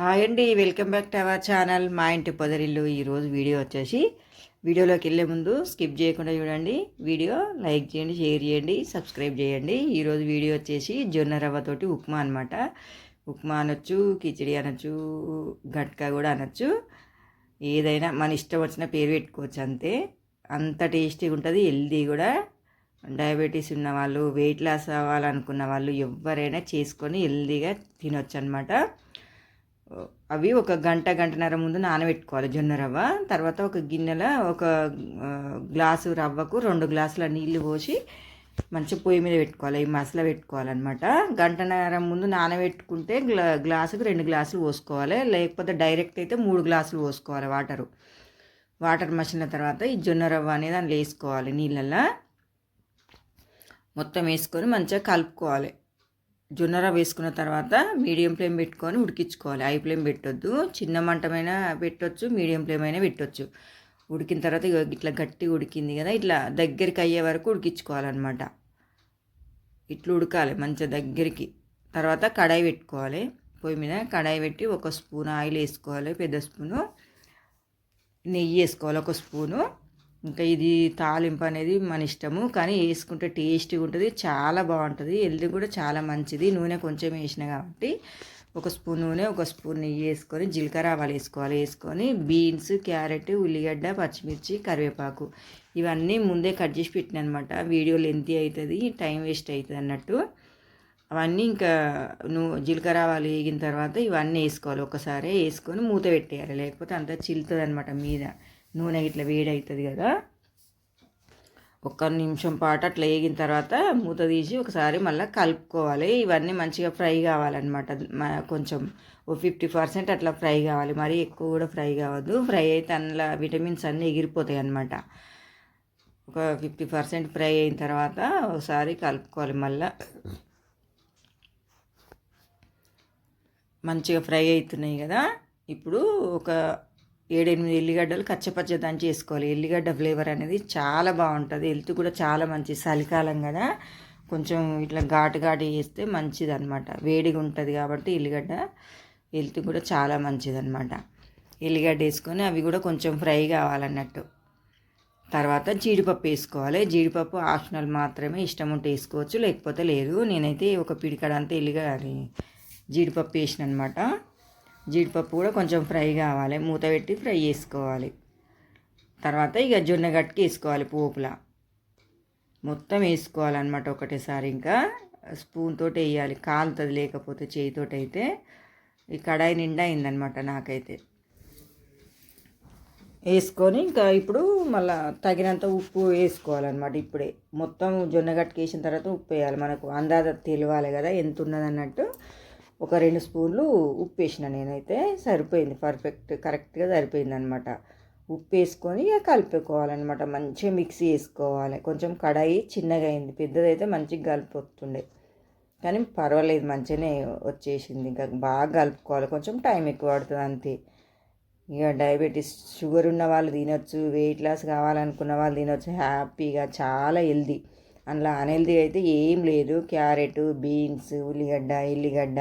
Hi అండి welcome back to our channel. మా ఇంటి పొదరిల్లు. ఈరోజు వీడియో వచ్చేసి వీడియోలోకి వెళ్ళే ముందు స్కిప్ చేయకుండా చూడండి. వీడియో లైక్ చేయండి షేర్ చేయండి సబ్స్క్రైబ్ చేయండి. ఈరోజు వీడియో వచ్చేసి జొన్న రవ్వతోటి ఉప్మా అనమాట ఉప్మా అనొచ్చు కిచిడి అనొచ్చు గట్కా కూడా అనొచ్చు. ఏదైనా మన ఇష్టం వచ్చిన పేరు పెట్టుకోవచ్చు అంతే. అంత టేస్టీగా ఉంటుంది హెల్దీ కూడా. డయాబెటీస్ ఉన్న వాళ్ళు వెయిట్ లాస్ అవ్వాలనుకున్న వాళ్ళు ఎవరైనా చేసుకొని హెల్దీగా తినొచ్చు అనమాట అవి ఒక గంట గంటన్నర ముందు నానబెట్టుకోవాలి జొన్న రవ్వ. తర్వాత ఒక గిన్నెలో ఒక గ్లాసు రవ్వకు రెండు గ్లాసుల నీళ్ళు పోసి మంచిగా పొయ్యి మీద పెట్టుకోవాలి ఈ మసల పెట్టుకోవాలన్నమాట. గంటన్నర ముందు నానబెట్టుకుంటే గ్లా గ్లాసుకు రెండు గ్లాసులు పోసుకోవాలి. లేకపోతే డైరెక్ట్ అయితే మూడు గ్లాసులు పోసుకోవాలి వాటరు. వాటర్ మసిన తర్వాత ఈ జొన్న రవ్వ అనేది దాంట్లో వేసుకోవాలి నీళ్ళల్లో. మొత్తం వేసుకొని మంచిగా కలుపుకోవాలి. జొన్నర వేసుకున్న తర్వాత మీడియం ఫ్లేమ్ పెట్టుకొని ఉడికించుకోవాలి. హై ఫ్లేమ్ పెట్టొద్దు. చిన్న మంటమైనా పెట్టొచ్చు మీడియం ఫ్లేమ్ అయినా పెట్టొచ్చు. ఉడికిన తర్వాత ఇట్లా గట్టి ఉడికింది కదా ఇట్లా దగ్గరికి అయ్యే వరకు ఉడికించుకోవాలన్నమాట. ఇట్లా ఉడకాలి మంచిగా దగ్గరికి. తర్వాత కడాయి పెట్టుకోవాలి. పొయ్యి మీద కడాయి పెట్టి ఒక స్పూన్ ఆయిల్ వేసుకోవాలి పెద్ద స్పూను. నెయ్యి వేసుకోవాలి ఒక స్పూను. ఇంకా ఇది తాలింపు అనేది మన ఇష్టము. కానీ వేసుకుంటే టేస్టీగా ఉంటుంది చాలా బాగుంటుంది. హెల్త్ కూడా చాలా మంచిది. నూనె కొంచెం వేసిన కాబట్టి ఒక స్పూన్ నూనె ఒక స్పూన్ నెయ్యి వేసుకొని జీలకర్ర ఆవాలు వేసుకోవాలి. వేసుకొని బీన్స్ క్యారెట్ ఉల్లిగడ్డ పచ్చిమిర్చి కరివేపాకు ఇవన్నీ ముందే కట్ చేసి పెట్టిన అనమాట వీడియో లెంతీ అవుతుంది టైం వేస్ట్ అవుతుంది అన్నట్టు. అవన్నీ ఇంకా నువ్వు జీలకర్ర ఆవాలు వేగిన తర్వాత ఇవన్నీ వేసుకోవాలి. ఒకసారి వేసుకొని మూత పెట్టేయాలి. లేకపోతే అంతా చిల్లుతుంది అనమాట మీద. నూనె ఇట్లా వేడి అవుతుంది కదా. ఒక్క నిమిషం పాటు అట్లా వేగిన తర్వాత మూత తీసి ఒకసారి మళ్ళీ కలుపుకోవాలి. ఇవన్నీ మంచిగా ఫ్రై కావాలన్నమాట. కొంచెం ఓ ఫిఫ్టీ పర్సెంట్ అట్లా ఫ్రై కావాలి. మరీ ఎక్కువ కూడా ఫ్రై కావద్దు. ఫ్రై అయితే అందులో విటమిన్స్ అన్నీ ఎగిరిపోతాయి అన్నమాట. ఒక ఫిఫ్టీ పర్సెంట్ ఫ్రై అయిన తర్వాత ఒకసారి కలుపుకోవాలి మళ్ళీ. మంచిగా ఫ్రై అవుతున్నాయి కదా. ఇప్పుడు ఒక ఏడెనిమిది ఎల్లిగడ్డలు కచ్చపచ్చ దంచి వేసుకోవాలి. ఎల్లిగడ్డ ఫ్లేవర్ అనేది చాలా బాగుంటుంది. హెల్త్ కూడా చాలా మంచి చలికాలం కదా. కొంచెం ఇట్లా ఘాటు ఘాటు వేస్తే మంచిది అనమాట వేడిగా ఉంటుంది కాబట్టి ఎల్లిగడ్డ హెల్త్ కూడా చాలా మంచిది అనమాట ఎల్లిగడ్డ వేసుకొని అవి కూడా కొంచెం ఫ్రై కావాలన్నట్టు. తర్వాత జీడిపప్పు వేసుకోవాలి. జీడిపప్పు ఆప్షనల్ మాత్రమే ఇష్టం ఉంటే వేసుకోవచ్చు. లేకపోతే లేదు. నేనైతే ఒక పిడికడంతా ఎల్లిగడ్డ జీడిపప్పు వేసిన అనమాట జీడిపప్పు కూడా కొంచెం ఫ్రై కావాలి. మూత పెట్టి ఫ్రై చేసుకోవాలి. తర్వాత ఇక జొన్న గట్టుకి వేసుకోవాలి పోపులా. మొత్తం వేసుకోవాలన్నమాట ఒకటేసారి ఇంకా. స్పూన్ తోటి వేయాలి. కాలుతుంది లేకపోతే చేయితోటి అయితే. ఈ కడాయి నిండా అయిందనమాట నాకైతే. వేసుకొని ఇంకా ఇప్పుడు మళ్ళీ తగినంత ఉప్పు వేసుకోవాలన్నమాట ఇప్పుడే. మొత్తం జొన్న గట్టుకు వేసిన తర్వాత ఉప్పు వేయాలి. మనకు అందాజ తెలియాలి కదా ఎంత ఉన్నదన్నట్టు. ఒక రెండు స్పూన్లు ఉప్పు వేసిన నేనైతే సరిపోయింది. పర్ఫెక్ట్ కరెక్ట్గా సరిపోయింది అనమాట ఉప్పు వేసుకొని ఇక కలిపేసుకోవాలన్నమాట మంచిగా మిక్సీ వేసుకోవాలి. కొంచెం కడాయి చిన్నగా అయింది. పెద్దదైతే మంచిగా కలిపొస్తుండే కానీ పర్వాలేదు మంచిగానే వచ్చేసింది. ఇంకా బాగా కలుపుకోవాలి. కొంచెం టైం ఎక్కువ పడుతుంది అంతే. ఇక డయాబెటీస్ షుగర్ ఉన్న వాళ్ళు తినొచ్చు. వెయిట్ లాస్ కావాలనుకున్న వాళ్ళు తినొచ్చు. హ్యాపీగా చాలా హెల్దీ అందులో అన్హెల్దీ అయితే ఏం లేదు. క్యారెట్ బీన్స్ ఉల్లిగడ్డ ఎల్లిగడ్డ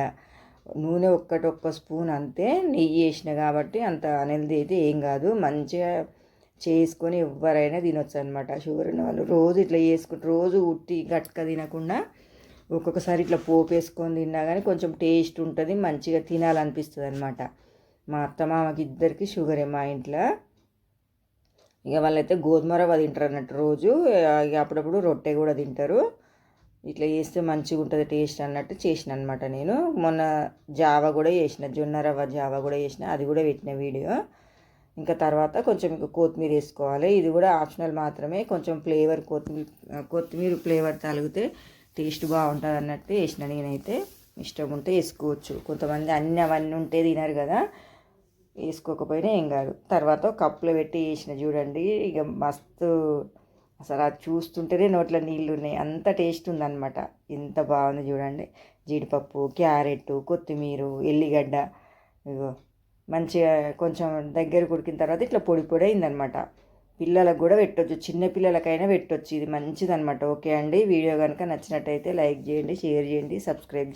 నూనె ఒక్కటి ఒక్క స్పూన్ అంతే నెయ్యి వేసిన కాబట్టి అంత అనేది అయితే ఏం కాదు. మంచిగా చేసుకొని ఎవరైనా తినొచ్చు అనమాట షుగర్ ఉన్న వాళ్ళు రోజు ఇట్లా చేసుకుంటారు రోజు ఉట్టి గట్క తినకుండా ఒక్కొక్కసారి ఇట్లా పోపు వేసుకొని తిన్నా కానీ కొంచెం టేస్ట్ ఉంటుంది మంచిగా తినాలనిపిస్తుంది అనమాట మా అత్త మామకి ఇద్దరికి షుగరే మా ఇంట్లో. ఇక వాళ్ళైతే గోధుమ రవ్వ తింటారు అన్నట్టు రోజు ఇక అప్పుడప్పుడు రొట్టె కూడా తింటారు. ఇట్లా చేస్తే మంచిగా ఉంటుంది టేస్ట్ అన్నట్టు చేసిన అనమాట నేను. మొన్న జావా కూడా చేసిన జొన్న రవ్వ జావా కూడా చేసిన అది కూడా పెట్టిన వీడియో. ఇంకా తర్వాత కొంచెం ఇంకా కొత్తిమీర వేసుకోవాలి. ఇది కూడా ఆప్షనల్ మాత్రమే. కొంచెం ఫ్లేవర్ కొత్తిమీర కొత్తిమీర ఫ్లేవర్ తలిగితే టేస్ట్ బాగుంటుంది అన్నట్టు వేసిన నేనైతే. ఇష్టం ఉంటే వేసుకోవచ్చు. కొంతమంది అన్ని అవన్నీ ఉంటే తినరు కదా. వేసుకోకపోయినా ఏం కాదు. తర్వాత కప్పులో పెట్టి వేసిన చూడండి. ఇక మస్తు అసలు అది చూస్తుంటేనే నోట్లో నీళ్ళు ఉన్నాయి. అంత టేస్ట్ ఉందన్నమాట. ఎంత బాగుంది చూడండి. జీడిపప్పు క్యారెట్ కొత్తిమీర ఎల్లిగడ్డ ఇగో మంచిగా కొంచెం దగ్గర ఉడికిన తర్వాత ఇట్లా పొడి పొడి అయిందనమాట పిల్లలకు కూడా పెట్టొచ్చు. చిన్న పిల్లలకైనా పెట్టొచ్చు. ఇది మంచిదనమాట ఓకే అండి. వీడియో కనుక నచ్చినట్టయితే లైక్ చేయండి షేర్ చేయండి సబ్స్క్రైబ్ చేయండి.